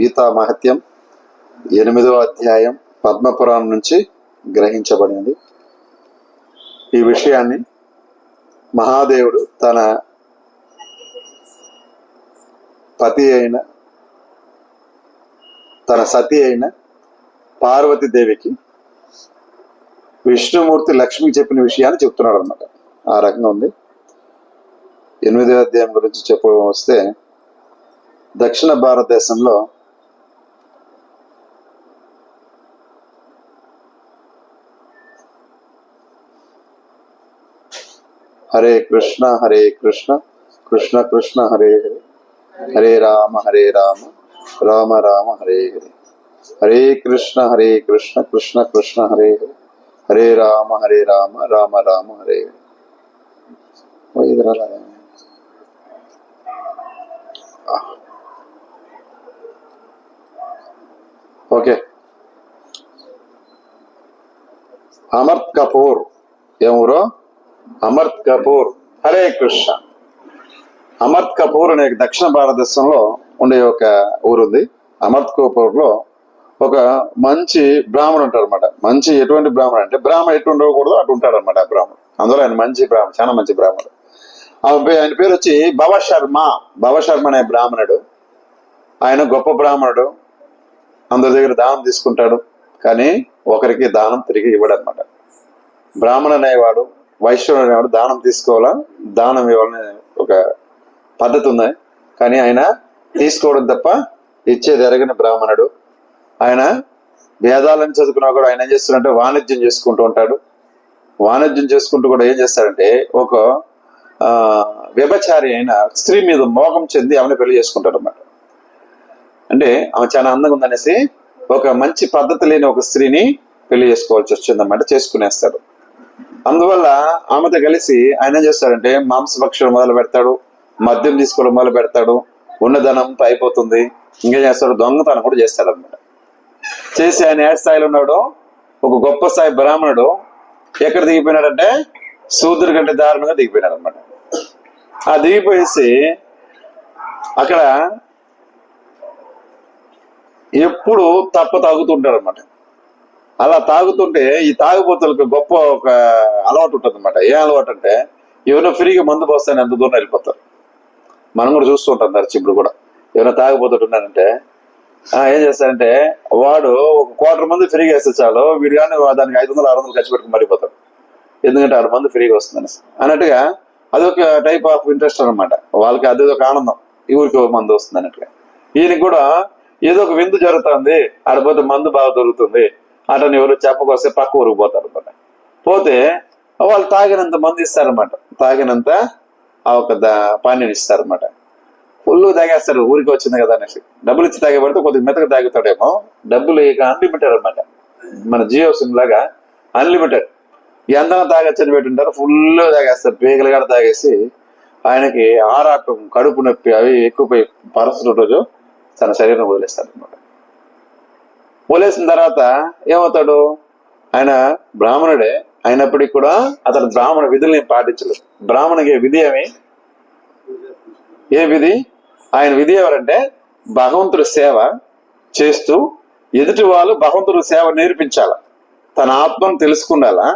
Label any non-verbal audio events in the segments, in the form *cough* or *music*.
గీతా మహత్యం ఎనిమిదవ అధ్యాయం పద్మపురాణం నుంచి గ్రహించబడింది. ఈ విషయాన్ని మహాదేవుడు తన పతి అయిన తన సతి అయిన పార్వతీదేవికి విష్ణుమూర్తి లక్ష్మికి చెప్పిన విషయాన్ని చెప్తున్నాడు అనమాట ఆ రకంగా ఉంది. ఎనిమిదో అధ్యాయం గురించి చెప్పడం వస్తే దక్షిణ భారతదేశంలో హరే కృష్ణ హరే కృష్ణ కృష్ణ కృష్ణ హరే హరే హరే రామ హరే రామ రామ రామ హరే హరే హరే కృష్ణ హరే కృష్ణ కృష్ణ కృష్ణ హరే హరే హరే రామ హరే రామ రామ రామ హరే హరే ఓ, ఇది రాలే. ఓకే అమర్త్ కపూర్ ఎవరు అమర్త్ కపూర్ హరే కృష్ణ. అమర్త్ కపూర్ అనే దక్షిణ భారతదేశంలో ఉండే ఒక ఊరుంది. అమర్త్ కపూర్లో ఒక మంచి బ్రాహ్మణుడు ఉంటాడు అనమాట మంచి ఎటువంటి బ్రాహ్మణుడు అంటే బ్రాహ్మణ ఎటు ఉండకూడదు అటు ఉంటాడు అనమాట ఆ బ్రాహ్మణుడు. అందులో ఆయన మంచి బ్రాహ్మణుడు చాలా మంచి బ్రాహ్మణుడు. ఆయన పేరు వచ్చి భవ శర్మ. భవ శర్మ అనే బ్రాహ్మణుడు. ఆయన గొప్ప బ్రాహ్మణుడు. అందరి దగ్గర దానం తీసుకుంటాడు. కానీ ఒకరికి దానం తిరిగి ఇవ్వడనమాట బ్రాహ్మణు బ్రాహ్మణ అనేవాడు వైశ్యుడు అనేవాడు దానం తీసుకోవాలా? దానం ఇవ్వాలని ఒక పద్ధతి ఉంది. కానీ ఆయన తీసుకోవడం తప్ప ఇచ్చేది ఎరగని బ్రాహ్మణుడు. ఆయన వేదాలను చదువుకున్నా కూడా ఆయన ఏం చేస్తున్నాడంటే వాణిజ్యం చేసుకుంటూ ఉంటాడు. వాణిజ్యం చేసుకుంటూ కూడా ఏం చేస్తాడంటే ఒక వ్యభచారి అయిన స్త్రీ మీద మోహం చెంది ఆమెను పెళ్ళి చేసుకుంటాడు అన్నమాట అంటే ఆమె చాలా అందంగా ఉందనేసి ఒక మంచి పద్ధతి లేని ఒక స్త్రీని పెళ్ళి చేసుకోవాల్సి వచ్చిందన్నమాట చేసుకునేస్తాడు. అందువల్ల ఆమెతో కలిసి ఆయన ఏం చేస్తాడంటే మాంసభక్షణం మొదలు పెడతాడు మద్యం తీసుకోవడం మొదలు పెడతాడు ఉన్న ధనంతో అయిపోతుంది ఇంకేం చేస్తాడు దొంగతనం కూడా చేస్తాడు అనమాట చేసి ఆయన ఏ స్థాయిలో ఉన్నాడు ఒక గొప్ప స్థాయి బ్రాహ్మణుడు ఎక్కడ దిగిపోయినాడంటే శూద్రుడి కంటే దారుణంగా దిగిపోయినాడు అనమాట ఆ దిగిపోయేసి అక్కడ ఎప్పుడు తప్ప తాగుతుంటాడు అనమాట అలా తాగుతుంటే ఈ తాగుబోతులకు గొప్ప ఒక అలవాటు ఉంటుంది అనమాట ఏ అలవాటు అంటే ఎవరైనా ఫ్రీగా మందు పోస్తాను ఎంత దూరం వెళ్ళిపోతారు. మనం కూడా చూస్తూ తరచి ఇప్పుడు కూడా. ఎవరైనా తాగుబోతుంటున్నారంటే ఆ, ఏం చేస్తారంటే వాడు ఒక క్వార్టర్ మంది ఫ్రీగా వేస్తే చాలు వీడు కానీ దానికి ఐదు వందలు ఆరు వందలు ఖర్చు పెట్టుకుని మరిపోతాడు ఎందుకంటే ఆరు మంది ఫ్రీగా వస్తుందని. అన్నట్టుగా అదొక టైప్ ఆఫ్ ఇంట్రెస్ట్ అన్నమాట. వాళ్ళకి అది ఒక ఆనందం. ఈ ఊరికి ఒక మందు వస్తుంది అన్నట్టుగా. ఈయనకి కూడా ఏదో ఒక విందు జరుగుతుంది. ఆడిపోతే మందు బాగా దొరుకుతుంది. అటని ఎవరు చెప్పకొస్తే పక్క ఊరికి పోతారు అనమాట పోతే వాళ్ళు తాగినంత మంది ఇస్తారనమాట తాగినంత ఆ ఒక దా- పానీయం ఇస్తారన్నమాట. ఫుల్ తాగేస్తారు ఊరికి వచ్చింది కదా అనేసి. డబ్బులు ఇచ్చి తాగబడితే కొద్దిగా మెతక తాగుతాడేమో. డబ్బులు ఇక అన్లిమిటెడ్ అనమాట మన జియో సిమ్ లాగా అన్లిమిటెడ్ ఎంతనా తాగొచ్చని పెట్టుంటారు ఫుల్ తాగేస్తారు పేగలు కూడా తాగేసి ఆయనకి ఆరాటం కడుపు నొప్పి అవి ఎక్కువపోయి పరిస్థితి రోజు తన శరీరం వదిలేస్తారు అనమాట పోలేసిన తర్వాత ఏమవుతాడు? ఆయన బ్రాహ్మణుడే అయినప్పటికీ కూడా అతను బ్రాహ్మణ విధుల్ని పాటించలేదు. బ్రాహ్మణుకి విధి ఏమి? ఏ విధి? ఆయన విధి ఎవరంటే భగవంతుడి సేవ చేస్తూ ఎదుటి వాళ్ళు భగవంతుడి సేవ నేర్పించాల. తన ఆత్మను తెలుసుకుండాలా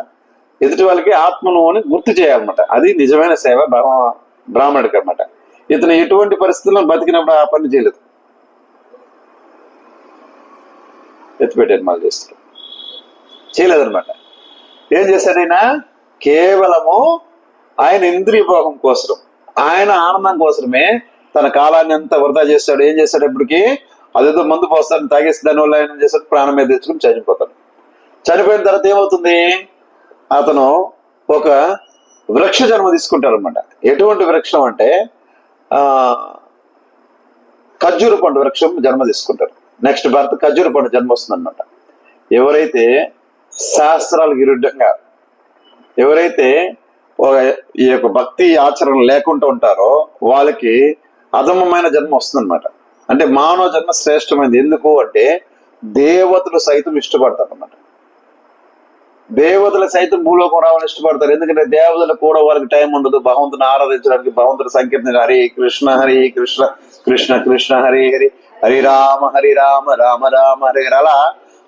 ఎదుటి వాళ్ళకి ఆత్మను అని గుర్తు చేయాలన్నమాట. అది నిజమైన సేవ భగవ బ్రాహ్మణుడికి అనమాట ఇతను ఎటువంటి పరిస్థితుల్లో బతికినప్పుడు ఆ పని చేయలేదు. ఎత్తిపెట్టి మళ్ళీ చేస్తారు. చేయలేదనమాట ఏం చేశాడు ఆయన? కేవలము ఆయన ఇంద్రియ భోగం కోసం ఆయన ఆనందం కోసమే తన కాలాన్ని అంతా వృధా చేస్తాడు. ఏం చేస్తాడు ఇప్పటికి? అదేదో మందు పోస్తాడు తాగేసి దానివల్ల ఆయన చేస్తాడు? ప్రాణం మీద తెచ్చుకుని చనిపోతాడు. చనిపోయిన తర్వాత ఏమవుతుంది? అతను ఒక వృక్ష జన్మ తీసుకుంటాడు అనమాట ఎటువంటి వృక్షం అంటే ఆ ఖర్జూర పండు వృక్షం జన్మ తీసుకుంటారు. నెక్స్ట్ భర్త ఖర్జూర పండు జన్మ వస్తుంది అనమాట ఎవరైతే శాస్త్రాలకు విరుద్ధంగా ఎవరైతే ఈ యొక్క భక్తి ఆచరణ లేకుండా ఉంటారో వాళ్ళకి అధమమైన జన్మ వస్తుందన్నమాట. అంటే మానవ జన్మ శ్రేష్టమైనది ఎందుకు అంటే దేవతలు సైతం ఇష్టపడతారు అన్నమాట దేవతలు సైతం భూలోకం రావాలని ఇష్టపడతారు. ఎందుకంటే దేవతలు కూడా వాళ్ళకి టైం ఉండదు. భగవంతుని ఆరాధించడానికి భగవంతుని సంకీర్తన హరి కృష్ణ హరి కృష్ణ కృష్ణ కృష్ణ హరి హరి హరి రామ హరి రామ రామ రామ హరి అలా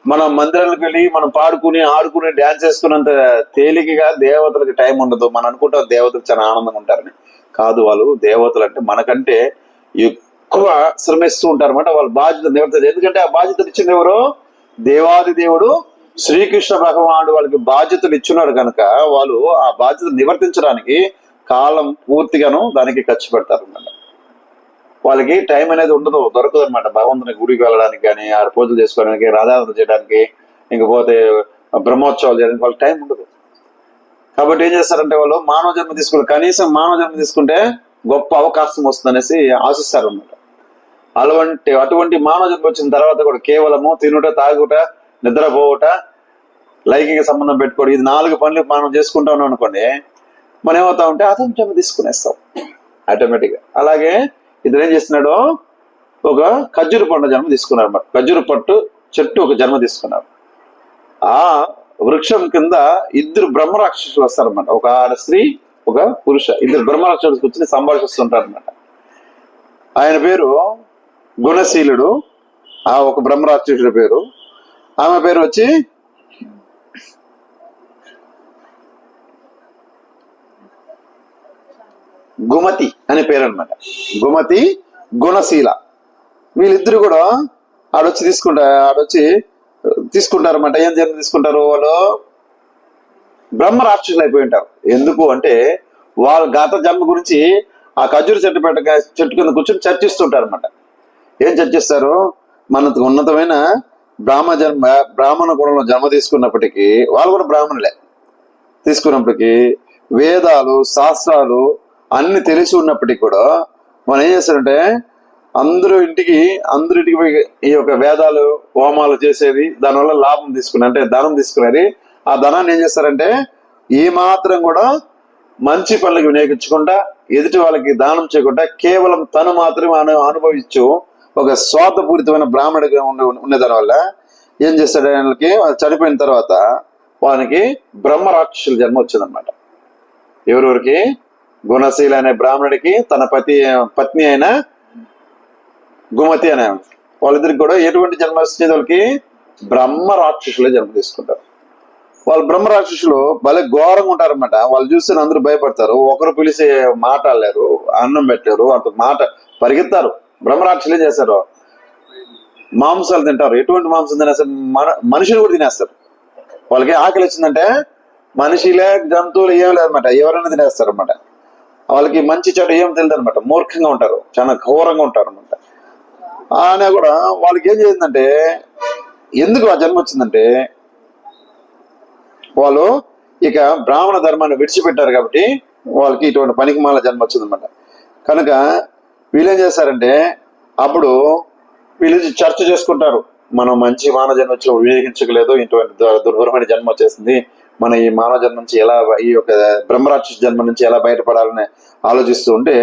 మనం మందిరాలకు వెళ్ళి మనం పాడుకుని ఆడుకుని డ్యాన్స్ చేసుకున్నంత తేలికగా దేవతలకు టైం ఉండదు. మనం అనుకుంటాం దేవతలు చాలా ఆనందంగా ఉంటారని. కాదు వాళ్ళు దేవతలు అంటే మనకంటే ఎక్కువ శ్రమిస్తూ ఉంటారు అనమాట వాళ్ళ బాధ్యత నివర్తించారు ఎందుకంటే ఆ బాధ్యతలు ఇచ్చింది ఎవరు? దేవాది దేవుడు. శ్రీకృష్ణ భగవానుడు వాళ్ళకి బాధ్యతలు ఇచ్చినాడు కనుక వాళ్ళు ఆ బాధ్యత నివర్తించడానికి కాలం పూర్తిగాను దానికి ఖర్చు పెడతారు అన్నమాట వాళ్ళకి టైం అనేది ఉండదు దొరకదు అనమాట భగవంతుని గుడికి వెళ్ళడానికి కానీ ఆడ పూజలు చేసుకోవడానికి రాధారణ చేయడానికి ఇంకపోతే బ్రహ్మోత్సవాలు చేయడానికి వాళ్ళకి టైం ఉండదు. కాబట్టి ఏం చేస్తారంటే వాళ్ళు మానవ జన్మ తీసుకుంటే కనీసం మానవ జన్మ తీసుకుంటే గొప్ప అవకాశం వస్తుందనేసి ఆశిస్తారు అనమాట అటువంటి అటువంటి మానవ జన్మ వచ్చిన తర్వాత కూడా కేవలము తినుట తాగుట నిద్రపోవుట లైంగిక సంబంధం పెట్టుకోవడం ఇది నాలుగు పనులు మనం చేసుకుంటా ఉన్నాం అనుకోండి మనం ఏమవుతా ఉంటే అతను జన్మ తీసుకునేస్తాం. ఆటోమేటిక్గా. అలాగే ఇతను ఏం చేస్తున్నాడు? ఒక ఖర్జూర పండు జన్మ తీసుకున్నారు అనమాట ఖర్జూర పట్టు చెట్టు ఒక జన్మ తీసుకున్నారు ఆ వృక్షం కింద ఇద్దరు బ్రహ్మరాక్షసులు వస్తారనమాట ఒక ఆడ స్త్రీ ఒక పురుష. ఇద్దరు బ్రహ్మరాక్షసులు కూర్చొని సంభాషిస్తుంటారు అనమాట ఆయన పేరు గుణశీలుడు. ఆ ఒక బ్రహ్మరాక్షసుడి పేరు. ఆమె పేరు వచ్చి గుమతి అనే పేరు అనమాట గుమతి గుణశీల. వీళ్ళిద్దరు కూడా ఆడొచ్చి తీసుకుంటారు ఆడొచ్చి తీసుకుంటారన్నమాట. ఏం జన్మ తీసుకుంటారు వాళ్ళు? బ్రహ్మ రాక్షసులు అయిపోయి ఉంటారు. ఎందుకు అంటే వాళ్ళ గత జన్మ గురించి ఆ ఖజూరు చెట్టు పెట్ట చెట్టు కింద కూర్చొని చర్చిస్తుంటారు అనమాట ఏం చర్చిస్తారు? మనకు ఉన్నతమైన బ్రాహ్మ జన్మ బ్రాహ్మణ కులంలో జన్మ తీసుకున్నప్పటికీ వాళ్ళు కూడా బ్రాహ్మణులే. తీసుకున్నప్పటికీ వేదాలు శాస్త్రాలు అన్ని తెలిసి ఉన్నప్పటికీ కూడా మనం ఏం చేస్తారంటే అందరూ ఇంటికి అందరి ఇంటికి పోయి ఈ యొక్క వేదాలు హోమాలు చేసేది దానివల్ల లాభం తీసుకుని అంటే ధనం తీసుకునేది. ఆ ధనాన్ని ఏం చేస్తారంటే ఏ మాత్రం కూడా మంచి పనులకు వినియోగించకుండా ఎదుటి వాళ్ళకి దానం చేయకుండా కేవలం తను మాత్రమే అను అనుభవించు ఒక స్వార్థపూరితమైన బ్రాహ్మణుడిగా ఉండే ఉండే దాని వల్ల ఏం చేస్తాడు వాళ్ళకి చనిపోయిన తర్వాత వానికి బ్రహ్మ రాక్షసుల జన్మ వచ్చిందనమాట ఎవరెవరికి? గుణశీల అనే బ్రాహ్మణుడికి తన పతి పత్ని అయిన గుమతి అనే వాళ్ళిద్దరికి కూడా ఎటువంటి జన్మ వచ్చింది వాళ్ళకి బ్రహ్మ రాక్షసులే జన్మ తీసుకుంటారు. వాళ్ళు బ్రహ్మ రాక్షసులు భలే ఘోరంగా ఉంటారనమాట వాళ్ళు చూస్తే అందరూ భయపడతారు. ఒకరు పిలిచి మాట్లాడలేరు అన్నం పెట్టారు అంత మాట పరిగెత్తారు. బ్రహ్మ రాక్షసులు చేస్తారు? మాంసాలు తింటారు. ఎటువంటి మాంసం తినేస్తారు మన మనుషులు కూడా తినేస్తారు. వాళ్ళకి ఆకలి వచ్చిందంటే మనిషిలే జంతువులు ఏం లేదన్నమాట. ఎవరైనా తినేస్తారు అనమాట వాళ్ళకి మంచి చెడు ఏం తెలియదు అనమాట మూర్ఖంగా ఉంటారు. చాలా ఘోరంగా ఉంటారు అనమాట ఆయన కూడా వాళ్ళకి ఏం చేసిందంటే ఎందుకు ఆ జన్మ వచ్చిందంటే వాళ్ళు ఇక బ్రాహ్మణ ధర్మాన్ని విడిచిపెట్టారు కాబట్టి వాళ్ళకి ఇటువంటి పనికిమాల జన్మ వచ్చిందనమాట కనుక వీళ్ళేం చేస్తారంటే అప్పుడు వీళ్ళు చర్చ చేసుకుంటారు. మనం మంచి మానవ జన్మ వచ్చి వివేకించగలేదు ఇటువంటి దుర్భరమైన జన్మ వచ్చేసింది మన ఈ మానవ జన్మ నుంచి ఎలా ఈ యొక్క బ్రహ్మరాక్షస జన్మ నుంచి ఎలా బయటపడాలని ఆలోచిస్తూ ఉంటే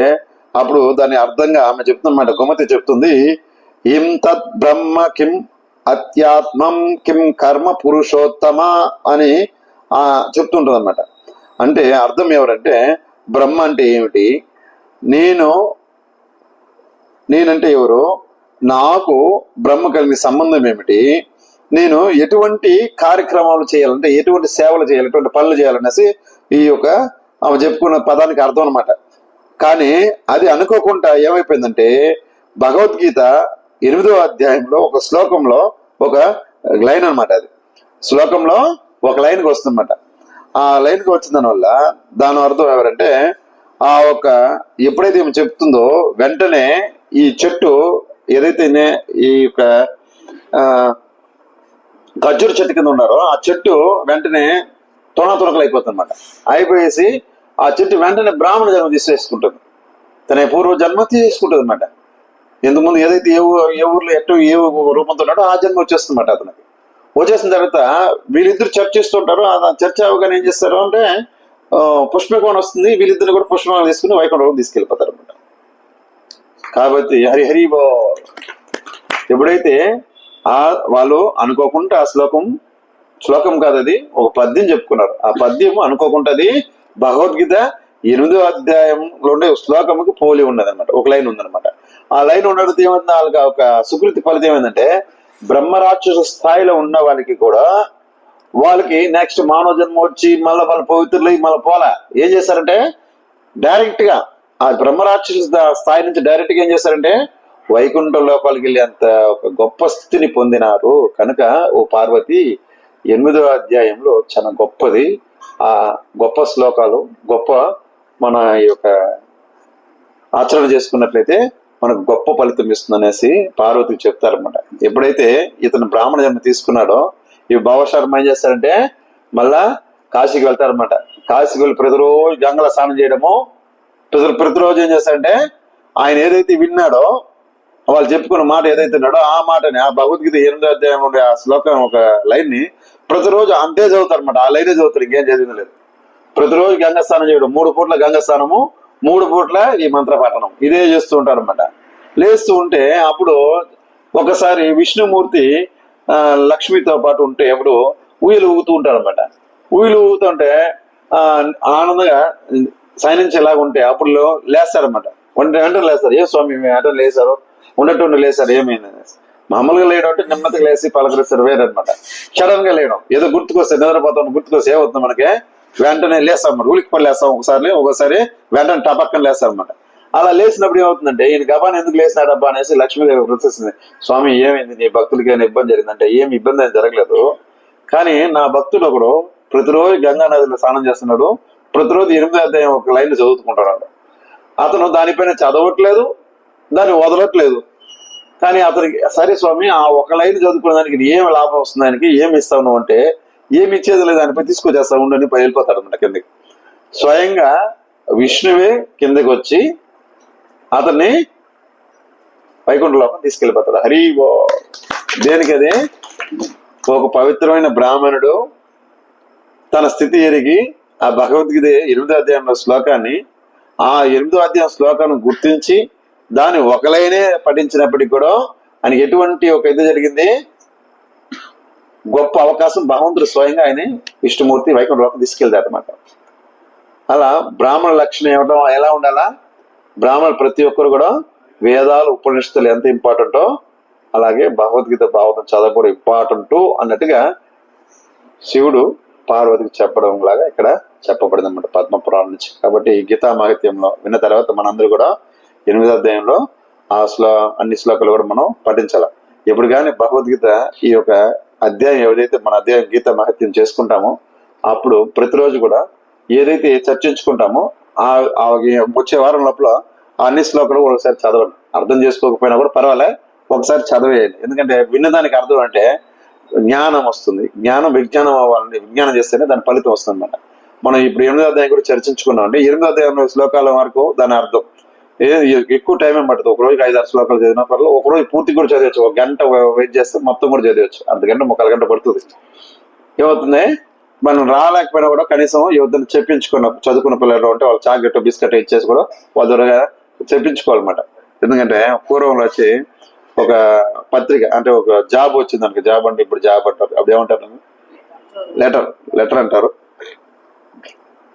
అప్పుడు దాని అర్థంగా ఆమె చెప్తున్నమాట గుమతి చెప్తుంది ఇం తత్ బ్రహ్మ కిం అత్యాత్మం కిం కర్మ పురుషోత్తమ అని ఆ చెప్తుంటది అనమాట అంటే అర్థం ఎవరంటే బ్రహ్మ అంటే ఏమిటి? నేను నేనంటే ఎవరు? నాకు బ్రహ్మ కలిగిన సంబంధం ఏమిటి? నేను ఎటువంటి కార్యక్రమాలు చేయాలంటే ఎటువంటి సేవలు చేయాలి ఎటువంటి పనులు చేయాలనేసి ఈ యొక్క ఆమె చెప్పుకున్న పదానికి అర్థం అనమాట కానీ అది అనుకోకుండా ఏమైపోయిందంటే భగవద్గీత ఎనిమిదో అధ్యాయంలో ఒక శ్లోకంలో ఒక లైన్ అన్నమాట అది. శ్లోకంలో ఒక లైన్కి వస్తుందన్నమాట. ఆ లైన్కి వచ్చిన దాని వల్ల దాని అర్థం ఎవరంటే ఆ ఒక ఎప్పుడైతే ఈమె చెప్తుందో వెంటనే ఈ చెట్టు ఏదైతే ఈ యొక్క ఆ, ఖర్జూర చెట్టు కింద ఉన్నారో. ఆ చెట్టు వెంటనే తొణ తొణకలు అయిపోతుంది అయిపోయేసి ఆ చెట్టు వెంటనే బ్రాహ్మణ జన్మ తీసేసుకుంటుంది. తన పూర్వ జన్మ తీసుకుంటుంది అనమాట ఇంతకుముందు ఏదైతే ఏ ఏ ఊర్లో ఎట్టు ఏ రూపంతో ఉన్నాడో ఆ జన్మ వచ్చేస్తుందన్నమాట అతనికి. వచ్చేసిన తర్వాత వీళ్ళిద్దరు చర్చిస్తుంటారు ఆ చర్చ అవగానే ఏం చేస్తారు అంటే ఆ, వస్తుంది. వీళ్ళిద్దరు కూడా పుష్పకోణం తీసుకుని వైకుంఠం తీసుకెళ్ళిపోతారు అనమాట కాబట్టి హరి హరి బో. ఎప్పుడైతే ఆ వాళ్ళు అనుకోకుండా ఆ శ్లోకం శ్లోకం కాదు అది ఒక పద్యం చెప్పుకున్నారు. ఆ పద్యం అనుకోకుండా అది భగవద్గీత ఎనిమిదో అధ్యాయంలో ఉండే శ్లోకముకి పోలి ఉన్నది అనమాట ఒక లైన్ ఉందనమాట ఆ లైన్ ఉండడం ఏమైంది? వాళ్ళకి ఒక సుకృతి ఫలితం ఏమైందంటే బ్రహ్మరాక్షస స్థాయిలో ఉన్న వాళ్ళకి కూడా వాళ్ళకి నెక్స్ట్ మానవ జన్మ వచ్చి మళ్ళీ వాళ్ళ పవిత్రులు మళ్ళీ పోలా ఏం చేశారంటే డైరెక్ట్గా ఆ బ్రహ్మరాక్షస స్థాయి నుంచి డైరెక్ట్గా ఏం చేశారంటే వైకుంఠ లోపలికి వెళ్ళేంత అంత ఒక గొప్ప స్థితిని పొందినారు. కనుక ఓ పార్వతి ఎనిమిదో అధ్యాయంలో చాలా గొప్పది. ఆ గొప్ప శ్లోకాలు గొప్ప మన ఈ యొక్క ఆచరణ చేసుకున్నట్లయితే మనకు గొప్ప ఫలితం ఇస్తుంది అనేసి పార్వతికి చెప్తారనమాట ఎప్పుడైతే ఇతను బ్రాహ్మణ జన్మ తీసుకున్నాడో ఈ భావశర్మ ఏం చేస్తారంటే మళ్ళా కాశీకి వెళ్తారనమాట కాశీకి వెళ్ళి ప్రతిరోజు గంగల స్నానం చేయడము ప్రతి ప్రతిరోజు ఏం చేస్తారంటే ఆయన ఏదైతే విన్నాడో వాళ్ళు చెప్పుకున్న మాట ఏదైతే ఉన్నాడో ఆ మాటని ఆ భగవద్గీత ఎనిమిదో అధ్యాయం ఉండే ఆ శ్లోకం ఒక లైన్ని ప్రతిరోజు అంతే చదువుతారు అనమాట ఆ లైనే చదువుతారు ఇంకేం చదివింది లేదు. ప్రతిరోజు గంగ స్నానం చేయడం మూడు పూట్ల గంగ స్నానము మూడు పూట్ల ఈ మంత్ర పఠనం ఇదే చేస్తూ ఉంటారు అనమాట లేస్తూ ఉంటే అప్పుడు ఒకసారి విష్ణుమూర్తి ఆ, లక్ష్మితో పాటు ఉంటే ఎప్పుడు ఊయలు ఊగుతూ ఉంటారు అనమాట ఊయలు ఊగుతుంటే ఆ, ఆనందంగా సైనించేలాగా ఉంటే అప్పుడు లేస్తారన్నమాట. ఒంటి గంటలు లేస్తారు. ఏ స్వామి మీ గంటలు లేసారు ఉన్నటువంటి లేసారు ఏమైంది అనేసి. మామూలుగా లేయడం అంటే నెమ్మదిగా లేసి పలకరిస్తారు వేరనమాట సడన్గా లేయడం ఏదో గుర్తుకొస్తే నిద్రపోతాం గుర్తుకొస్తే ఏమవుతుంది మనకి? వెంటనే లేస్తాం అన్నమాట. ఉలికి పడి లేస్తాం ఒకసారి ఒకసారి వెంటనే టపక్కన లేస్తాం అనమాట అలా లేచినప్పుడు ఏమవుతుందంటే ఈయన గబాన్ ఎందుకు లేచినాడబ్బా అనేసి లక్ష్మీదేవి ప్రశ్నిస్తుంది స్వామి ఏమైంది? నీ భక్తులకి ఏమైనా ఇబ్బంది జరిగిందంటే ఏం ఇబ్బంది అనేది జరగలేదు. కానీ నా భక్తుడు ఒకడు ప్రతిరోజు గంగా నదిలో స్నానం చేస్తున్నాడు. ప్రతిరోజు ఎనిమిది అధ్యాయం ఒక లైన్ చదువుకుంటున్నాడు. అతను దానిపైన చదవట్లేదు దాన్ని వదలట్లేదు. కానీ అతనికి సరే స్వామి ఆ ఒక లైన్ చదువుకునే దానికి ఏమి లాభం వస్తుంది ఆయనకి ఏమి ఇస్తావు నువ్వు అంటే ఏమి ఇచ్చేది లేదు దానిపై తీసుకొచ్చేస్తా ఉండని వెళ్ళిపోతాడు అన్నమాట కిందకి. స్వయంగా విష్ణువే కిందకి వచ్చి అతన్ని వైకుంఠ లోపల తీసుకెళ్ళిపోతాడు. హరి ఓ దేనికి ఒక పవిత్రమైన బ్రాహ్మణుడు తన స్థితి ఎరిగి ఆ భగవద్గీత ఎనిమిదో అధ్యాయంలో శ్లోకాన్ని ఆ ఎనిమిదో అధ్యాయం శ్లోకాన్ని గుర్తించి దాన్ని ఒకలైనే పఠించినప్పటికీ కూడా ఆయనకి ఎటువంటి ఒక ఇది జరిగింది? గొప్ప అవకాశం భగవంతుడు స్వయంగా ఆయన విష్ణుమూర్తి వైకుంఠలోకి తీసుకెళ్తాడు అనమాట అలా బ్రాహ్మణ లక్షణం ఇవ్వడం ఎలా ఉండాలా? బ్రాహ్మణులు ప్రతి ఒక్కరు కూడా వేదాలు ఉపనిషత్తులు ఎంత ఇంపార్టెంటో అలాగే భగవద్గీత భావతం చదవడం ఇంపార్టెంట్ అన్నట్టుగా శివుడు పార్వతికి చెప్పడం లాగా ఇక్కడ చెప్పబడింది అనమాట పద్మపురాణం నుంచి. కాబట్టి ఈ గీతా మహత్యంలో విన్న తర్వాత మనందరూ కూడా ఎనిమిదో అధ్యాయంలో ఆ శ్లో అన్ని శ్లోకాలు కూడా మనం పఠించాలి? ఇప్పుడు కానీ భగవద్గీత ఈ యొక్క అధ్యాయం ఏదైతే మన అధ్యాయం గీత మహత్యం చేసుకుంటామో అప్పుడు ప్రతిరోజు కూడా ఏదైతే చర్చించుకుంటామో ఆ వచ్చే వారం లోపల అన్ని శ్లోకాలు కూడా ఒకసారి చదవండి. అర్థం చేసుకోకపోయినా కూడా పర్వాలే ఒకసారి చదివేయండి. ఎందుకంటే విన్నదానికి అర్థం అంటే జ్ఞానం వస్తుంది. జ్ఞానం విజ్ఞానం అవ్వాలని విజ్ఞానం చేస్తేనే దాని ఫలితం వస్తుంది అన్నమాట మనం ఇప్పుడు ఎనిమిదో అధ్యాయం కూడా చర్చించుకున్నాం అంటే ఎనిమిదో అధ్యాయం శ్లోకాల వరకు దాని అర్థం. ఎక్కువ టైం ఏం పడుతుంది ఒక రోజుకి ఐదు ఆరు శ్లోకాలు చదివిన పర్లో ఒక రోజు పూర్తి కూడా చదివచ్చు. ఒక గంట వెయిట్ చేస్తే మొత్తం కూడా చదివచ్చు. అంతకంటే ఒక ముక్కల గంట పడుతుంది. ఏమవుతుంది? మనం రాలేకపోయినా కూడా కనీసం యువతను చెప్పించుకున్న చదువుకున్న పిల్లలు ఉంటే వాళ్ళు చాక్లెట్ బిస్కెట్ ఇచ్చేసి కూడా వాళ్ళ ద్వారా చెప్పించుకోవాలన్నమాట. ఎందుకంటే పూర్వంలో వచ్చి ఒక పత్రిక అంటే ఒక జాబ్ వచ్చింది అనుకో జాబ్ అంటే ఇప్పుడు జాబ్ అంటారు. అప్పుడు ఏమంటారు లెటర్ లెటర్ అంటారు.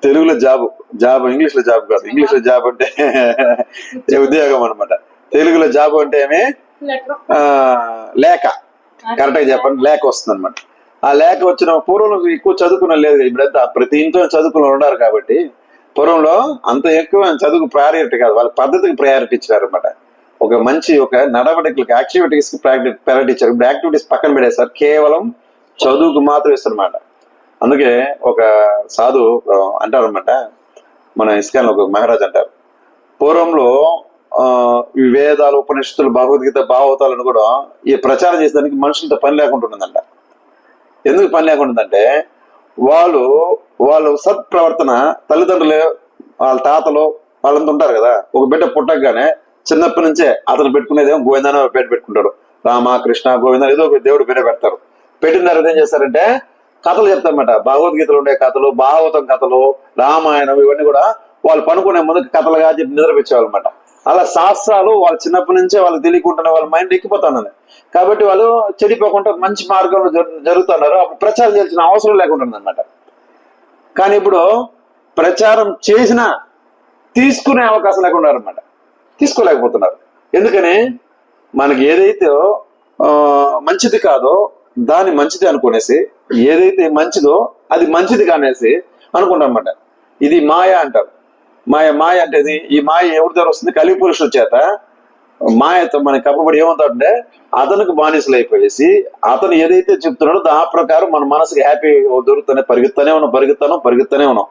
తెలుగులో జాబ్ జాబ్ ఇంగ్లీష్లో జాబ్ కాదు. ఇంగ్లీష్లో జాబ్ అంటే *laughs* ఉద్యోగం అన్నమాట. తెలుగులో జాబ్ అంటే ఏమి? ఆ, లేఖ. కరెక్ట్గా చెప్పండి. లేఖ. వస్తుంది అనమాట ఆ లేఖ వచ్చిన పూర్వంలో ఎక్కువ చదువుకున్న లేదు ఇప్పుడంతా ప్రతి ఇంట్లో చదువుకుని ఉన్నారు కాబట్టి పూర్వంలో అంత ఎక్కువ చదువుకు ప్రయారిటీ కాదు. వాళ్ళ పద్ధతికి ప్రయారిటీ ఇచ్చారు అనమాట ఒక మంచి ఒక నడవడికలకి యాక్టివిటీస్కి ప్రయారిటీ ఇచ్చారు. ఇప్పుడు యాక్టివిటీస్ పక్కన పెట్టేశారు. కేవలం చదువుకు మాత్రం ఇస్తారు అనమాట అందుకే ఒక సాధు అంటారు అనమాట మన ఇస్కాన్ ఒక మహారాజ్ అంటారు. పూర్వంలో ఆ, ఈ వేదాలు ఉపనిషత్తులు భగవద్గీత భావతాలను కూడా ఈ ప్రచారం చేసేదానికి మనుషులతో పని లేకుండా ఎందుకు పని లేకుండా వాళ్ళు వాళ్ళు సత్ప్రవర్తన తల్లిదండ్రులు వాళ్ళ తాతలు వాళ్ళంతా ఉంటారు కదా. ఒక బిడ్డ పుట్టగానే చిన్నప్పటి నుంచే అతను పెట్టుకునేదేమో గోవిందాన పేరు పెట్టుకుంటాడు. రామ కృష్ణ గోవింద ఏదో ఒక దేవుడు పేరు పెడతారు. పెట్టిన తర్వాత ఏం చేస్తారంటే కథలు చెప్తారన్నమాట. భగవద్గీతలు ఉండే కథలు భాగవతం కథలు రామాయణం ఇవన్నీ కూడా వాళ్ళు పనుకునే ముందు కథలుగా చెప్పి నిద్రపించేవాళ్ళమాట అలా శాస్త్రాలు వాళ్ళు చిన్నప్పటి నుంచే వాళ్ళు తెలియకుండా వాళ్ళ మైండ్ ఎక్కిపోతున్నది. కాబట్టి వాళ్ళు చెడిపోకుండా మంచి మార్గంలో జరు- జరుగుతున్నారు. అప్పుడు ప్రచారం చేయాల్సిన అవసరం లేకుండా అనమాట కానీ ఇప్పుడు ప్రచారం చేసినా తీసుకునే అవకాశం లేకుండా అనమాట తీసుకోలేకపోతున్నారు. ఎందుకని? మనకి ఏదైతే మంచిది కాదో దాన్ని మంచిది అనుకునేసి ఏదైతే మంచిదో అది మంచిది కానేసి అనుకుంటామన్నమాట ఇది మాయ అంటారు. మాయ మాయ అంటే ఇది? ఈ మాయ ఎవరి ద్వారా వస్తుంది? కలి పురుషుల చేత. మాయతో మనకి కప్పబడి ఏమవుతాడంటే అతనికి బానిసలు అయిపోయేసి అతను ఏదైతే చెప్తున్నాడో ఆ ప్రకారం మన మనసుకి హ్యాపీ దొరుకుతానే పరిగెత్తానే ఉన్నాం పరిగెత్తాను పరిగెత్తానే ఉన్నాం.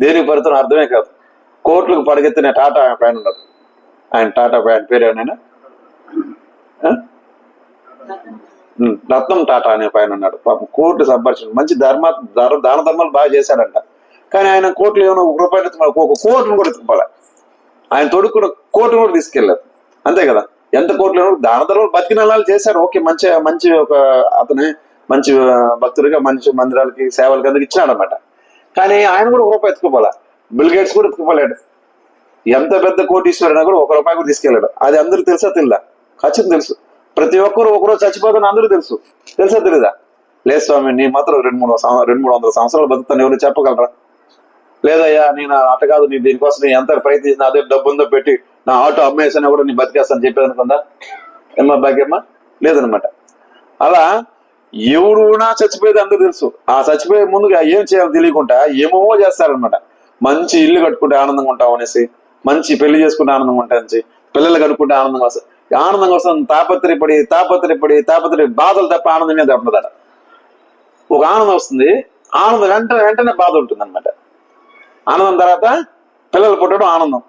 దేనికి పరిగెత్తడం అర్థమే కాదు. కోట్లకు పరిగెత్తిన టాటా పైన ఉన్నారు. ఆయన టాటా పైన పేరు ఏమైనా రత్నం టాటా అనే పైన ఉన్నాడు. పాపం కోర్టు సంపాదించాడు మంచి ధర్మ దాన ధర్మాలు బాగా చేశాడంట. కానీ ఆయన కోట్లు ఏమైనా ఒక రూపాయలు ఒక కోర్టును కూడా ఎత్తుకోవాలి ఆయన తోడు కూడా కోర్టును కూడా తీసుకెళ్ళారు అంతే కదా? ఎంత కోర్టులో దాన ధర్మాలు బతికిన వాళ్ళు చేశాడు ఓకే మంచి మంచి ఒక అతని మంచి భక్తుడిగా మంచి మందిరాలకి సేవలకి అందుకు ఇచ్చినాడు అనమాట కానీ ఆయన కూడా ఒక రూపాయి ఎత్తుకోపోలే. బిల్ గేట్స్ కూడా ఎత్తుకోపోలేడు. ఎంత పెద్ద కోటీశ్వరుడు కూడా ఒక రూపాయి కూడా తీసుకెళ్ళాడు. అది అందరికి తెలుసా తెలీదా? ఖచ్చితంగా తెలుసు. ప్రతి ఒక్కరు ఒకరోజు చచ్చిపోతాను అందరూ తెలుసు. తెలుసా తెలీదా? లేదు స్వామి నీ మాత్రం రెండు మూడు రెండు మూడు వందల సంవత్సరాలు బతుకుతాను ఎవరు చెప్పగలరా? లేదయ్యా నేను అట్ట కాదు నీ దీనికోసం నేను ఎంత ప్రయత్నించిన అదే డబ్బు ఉందో పెట్టి నా ఆటో అమ్మేసినా కూడా నీ బతికేస్తాను చెప్పేది అనుకుందా ఏమ్మా భాగ్యమ్మా? లేదనమాట అలా ఎవడు నా చచ్చిపోయేది అందరూ తెలుసు. ఆ చచ్చిపోయే ముందుగా ఏం చేయాలో తెలియకుండా ఏమో చేస్తారనమాట మంచి ఇల్లు కట్టుకుంటే ఆనందంగా ఉంటాం అనేసి మంచి పెళ్ళి చేసుకుంటే ఆనందంగా ఉంటా పిల్లలు కట్టుకుంటే ఆనందంగా ఆనందం ఆనందంగా వస్తుంది తాపత్రయపడి తాపత్రయపడి తాపత్రయ బాధలు తప్ప ఆనందమే తప్పదట ఒక ఆనందం వస్తుంది. ఆనందం వెంటనే వెంటనే బాధ ఉంటుంది అనమాట ఆనందం తర్వాత పిల్లలు పుట్టడం ఆనందం.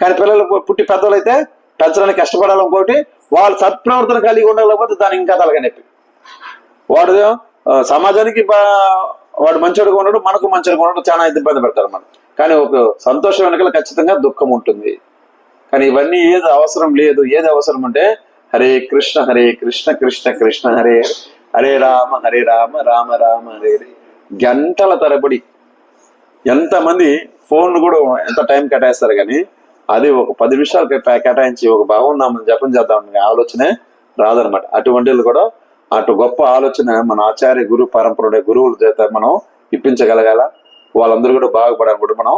కానీ పిల్లలు పుట్టి పెద్దలు అయితే పెంచడానికి కష్టపడాలి ఇంకోటి వాళ్ళు సత్ప్రవర్తన కలిగి ఉండకపోతే దాని ఇంకా తలగా నొప్పి. వాడు సమాజానికి బా- వాడు మంచిగా ఉండడు మనకు మంచిగా ఉండడం చాలా ఇబ్బంది పెడతారు మనం. కానీ ఒక సంతోషం వెనకాల ఖచ్చితంగా దుఃఖం ఉంటుంది. కానీ ఇవన్నీ ఏది అవసరం లేదు. ఏది అవసరం అంటే హరే కృష్ణ హరే కృష్ణ కృష్ణ కృష్ణ హరే హరే. రామ హరే రామ రామ రామ హరే హరే. గంటల తరబడి ఎంతమంది ఫోన్ కూడా ఎంత టైం కేటాయిస్తారు కానీ అది ఒక పది నిమిషాలు కేటాయించి ఒక బాగున్నామని జపం చేద్దాం ఆలోచనే రాదనమాట అటువంటిది కూడా అటు గొప్ప ఆలోచన మన ఆచార్య గురు పరంపర గురువుల చేత మనం ఇప్పించగలగాల. వాళ్ళందరూ కూడా బాగుపడాలని కూడా మనం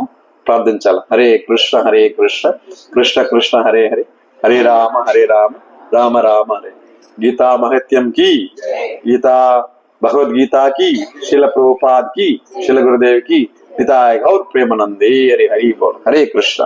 ప్రార్థించాలి హరే కృష్ణ హరే కృష్ణ కృష్ణ కృష్ణ హరే హరే హరే రామ హరే రామ రామ రామ హరే గీతా మహత్యం కి గీతా భగవద్గీత కి శిల ప్రభుపాద్కి శిల గురుదేవ్కి పితాయ గౌర్ ప్రేమనందే హరి హరి బోల్ హరే కృష్ణ